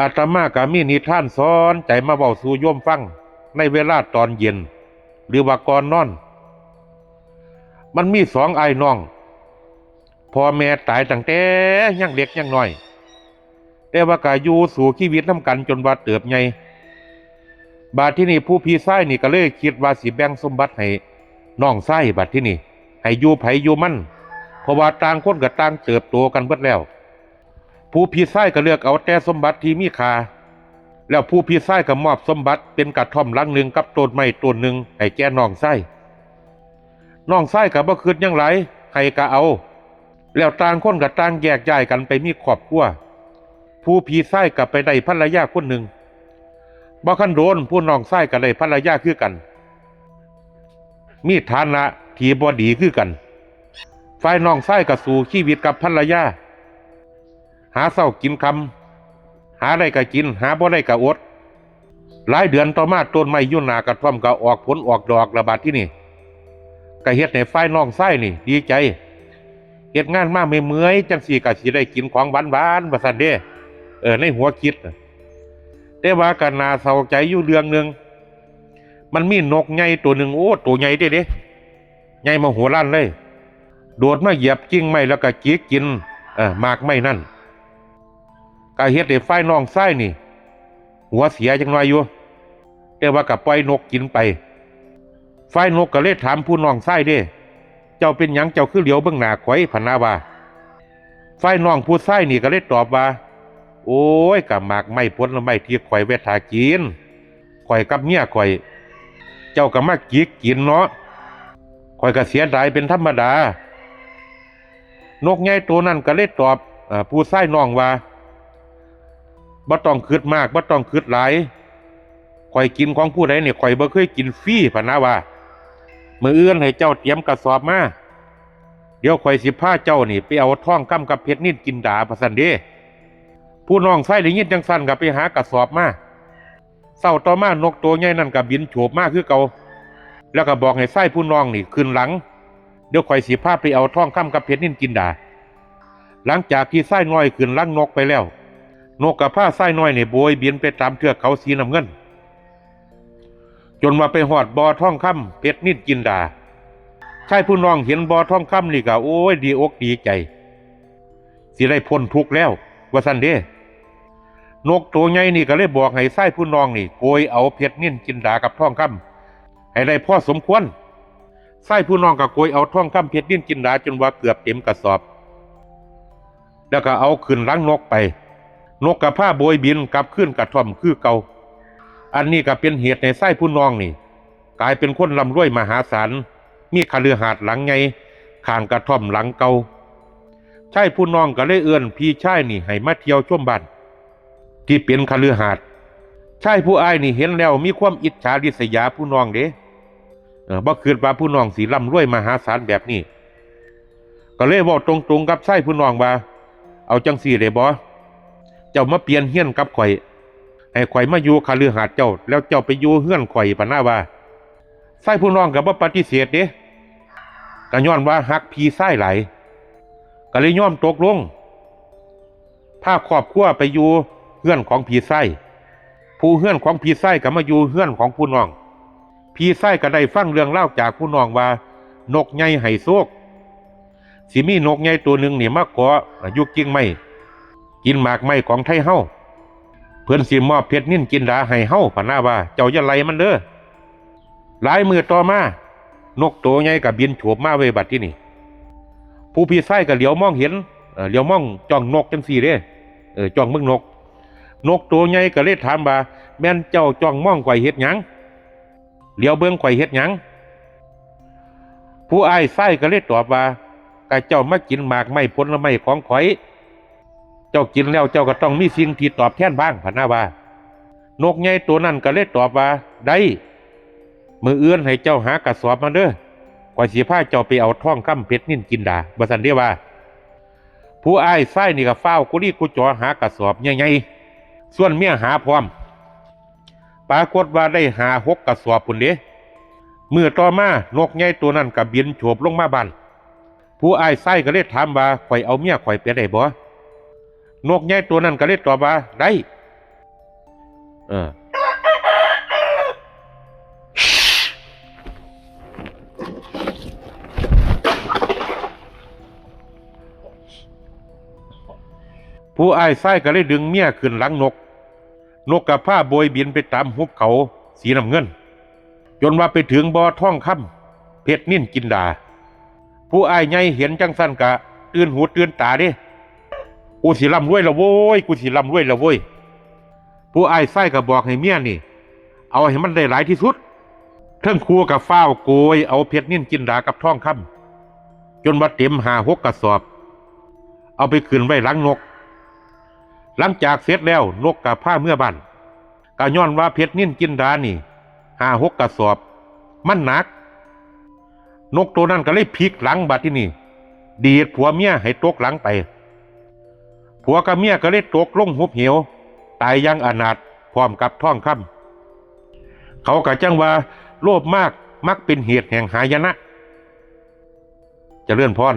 อาตมาก็มีนิท่านสอนใจมาเว้าสู่โยมฟัง ในเวลาตอนเย็น หรือว่าก่อนนอน มันมีสองไอ้น้องพ่อแม่ตายตั้งแต่ยังเด็กยังน้อย แต่ว่าก็อยู่สู่ชีวิตน้ำกันจนว่าเติบใหญ่บาดที่นี่ผู้พี่ไส้นี่ก็เลยคิดว่าสิแบ่งสมบัติให้น้องไส้บาดที่นี่ให้อยู่ไผอยู่มั่นเพราะว่าต่างคนก็ต่างเติบโตกันเบิดแล้ว ผู้พี่ไส้ก็เลือกเอาแต่สมบัติที่มีค่าแล้วผู้พี่ไส้ก็มอบสมบัติเป็นกระท่อมหลังหนึ่งกับต้นไม้ต้นหนึ่งให้แก่น้องไส้น้องไส้ก็บ่คืดยังไรให้ก็เอา แล้วต่างคนก็ต่างแยกย้ายกันไปมีครอบครัวผู้พี่ไส้ก็ไปได้ภรรยาคนหนึ่งบ่คันโดนผู้น้องไส้ก็ได้ภรรยาคือกัน มีฐานะที่บ่ดีคือกันฝ่ายน้องไส้ก็สู่ชีวิตกับภรรยา หาเศร้ากินคำหาได้ก็กิน หาบ่ได้ก็อด หลายเดือนต่อมาต้นไม้ยุ่นหนากระท่อมก็ออกผลออกดอกระบาดที่นี่ก็เฮ็ดให้ฝ่ายน้องไส้นี่ ดีใจเฮ็ดงานมากเมื่อยจังสี่ก็สิได้กินของหวานๆว่าซั่นเด้เออในหัวคิดแต่ว่าก็น่าเศร้าใจอยู่เรื่องหนึ่งมันมีนกใหญ่ตัวหนึ่งโอ้ตัวใหญ่เด้เด้ใหญ่มาหัวล้านเลย โดดมาเหยียบกิ่งไม้แล้วก็จิกกินเออมากไม้นั่น ก็เฮ็ดให้ฝ่ายน้องไส้นี่ หัวเสียจังหน่อยอยู่แต่ว่ากับปล่อยนกกินไปฝ่ายนกก็เลยถามผู้น้องไส้เด้ เจ้าเป็นหยังเจ้าคือเหลียวเบื้องหน้าข่อยพนาว่าฝ่ายน้องผู้ไส้นี่ก็เลยตอบว่า โอ้ยกับหมากไม่พ้นละไม่ที่ข่อยเวทากินข่อยกับเมียข่อย เจ้าก็มากิกกินเนาะข่อยก็เสียดายเป็นธรรมดา นกใหญ่ตัวนั้นก็เลยตอบอผู้ไส้น้องว่า บ่ต้องคืดมากบ่ต้องคืดหลายข่อยกินของผู้ใดเนี่ยข่อยบ่เคยกินฟรีพะนะว่ามื้ออื่นให้เจ้าเตรียมกระสอบมาเดี๋ยวข่อยสิพาเจ้านี่ไปเอาท่องกำกับเพชรนินกินดาพะสันเด้ผู้น้องไส้ได้ยินจังสันก็ไปหากระสอบมาเศร้าต่อมานกตัวใหญ่นั่นก็บินโฉบมากคือเก่าแล้วก็บอกให้ไส้ผู้น้องนี่ขึ้นหลัง เดี๋ยวข่อยสิพาไปเอาท่องคำกับเพชรนินกินดา หลังจากที่ไส้น้อยขึ้นหลังนกไปแล้ว นกกับผ้าไส้น้อยเนี่ยโบยบินไปตามเทือกเขาสีน้ำเงิน จนมาไปหอดบอท่องคำเพชรนิดกินดาชายผู้น้องเห็นบอท่องคำนี่ก็โอ้ยดีอกดีใจ สิได้พ้นทุกข์แล้ว ว่าสันเด้นกตัวใหญ่นี่ก็เลยบอกให้ไส้ผู้น้องนี่โกยเอาเพชรนิดกินดากับท่องคำให้ได้พ่อสมควรไส้ผู้น้องก็โกยเอาท่องคำเพชรนิดกินดาจนว่าเกือบเต็มกระสอบ แล้วก็เอาขึ้นหลังนกไป นกกับผ้าโบยบินกลับขึ้นกระท่อมคือเก่าอันนี้ก็เป็นเหตุในไส้ผู้น้องนี่ กลายเป็นคนร่ำรวยมหาศาลมีคฤหาสน์หลังไงข้างกระท่อมหลังเก่าใช่ผู้น้องก็เลยเอื้อนพี่ชายนี่ให้มาเที่ยวชมบ้านที่เป็นคฤหาสน์ใช่ผู้อ้ายนี่เห็นแล้วมีความอิจฉาริษยาผู้น้องเด้เออบ่คืนว่าผู้น้องสีร่ำรวยมหาศาลแบบนี้ ก็เลยบอกตรงๆกับใช่ผู้น้องว่า เอาจังสีเลยบ่ จ้ามาเปลี่ยนเฮี้ยนกับข่อยให้ข่อยมาอยู่คาลือหาดเจ้า แล้วเจ้าไปอยู่เฮือนข่อยปะหน้าว่าไส้ผู้น้องกับว่าปฏิเสธเด้ก็ย้อนว่าหักพีไส้ไหลก็เลยย่อมตกลงถ้าครอบครัวไปอยู่เฮือนของพีไส้ผู้เฮือนของพีไส้ก็มาอยู่เฮือนของผู้น้อง พีไส้ก็ได้ฟังเรื่องเล่าจากผู้น้องว่า นกใหญ่ไห้โซกสิมีนกใหญ่ตัวหนึ่งเนี่ยมาเกาะอยู่กิ่งไม้ กินหมากไม้ของไทยเฮาเพื่อนสิมอบเพชรนิ่นกินดาให้เฮาพะนาว่า เจ้าอย่าไล่มันเด้อหลายมือต่อมา นกตัวใหญ่กับบินโฉบมาเวบัดที่นี่ ผู้พี่ไส้ก็เหลียวมองเห็นเออเหลียวมองจ้องนกจังสี่เด้เออจ้องมึงนก นกตัวใหญ่ก็เลยถามว่าแม่นเจ้าจ้องมองข่อยเฮ็ดหยังเหลียวเบิ่งข่อยเฮ็ดหยังผู้อ้ายไส้ก็เลยตอบว่าก็เจ้ามากินหมากไม้ผลไม้ของข่อย จ้ากินแล้วเจ้าก็ต้องมีสิ่งที่ตอบแทนบ้างพะนาว่านกใหญ่ตัวนั้นก็เลยตอบว่าได้มือเอื้อนให้เจ้าหากระสอบมาเด้อกว่าสีผ้าเจ้าไปเอาท่องคำเพชรนิ่นกินดาบสันเดียว่า ผู้อ้ายไส้นี่ก็เฝ้ากุลีกุจอหากระสอบใหญ่ๆส่วนเมียหาพร้อม ปรากฏว่าได้หาหกกระสอบพุ่นเด้เมื่อต่อมานกใหญ่ตัวนั้นก็บินโฉบลงมาบ้านผู้อ้ายไส้ก็เลยถามว่าข่อยเอาเมียข่อยไปได้บ่ นกใหญ่ตัวนั้นก็เลยตอบว่าได้เออผู้อ้ายไส้ก็เลยดึงเมียขึ้นหลังนก นกกับผ้าโบยบินไปตามหุบเขาสีน้ำเงิน จนว่าไปถึงบ่อท่องคำเพชรนิ่นกินดา ผู้อ้ายใหญ่เห็นจังสั้นกะ ตื่นหูตื่นตาเด้ กูสิลำรวยและโว้ยกูสิลำรวยและโว้ยผู้ไอ้ไส้ก็บอกให้เมียนี่ เอาให้มันได้หลายที่สุดเทั้งครัวกับฟ้าวโกยเอาเพชรนิ่นกินดากับท่องคำจนว่าเต็มหาหกกระสอบ เอาไปขึ้นไว้หลังนก หลังจากเสร็จแล้วนกกับผ้าเมื่อบ้านก็ย้อนว่าเพชรนิ่นกินดานี่หาหกกระสอบ มันหนัก นกตัวนั้นก็เลยพลิกหลังบัดที่นี่ ดีดผัวเมียให้ตกหลังไป ผัวกับเมียก็เลยตกลงหุบเหว ตายยังอนาถพร้อมกับท่องคำเขากะจังว่าโลภมากมักเป็นเหตุแห่งหายนะจะเลื่อนพร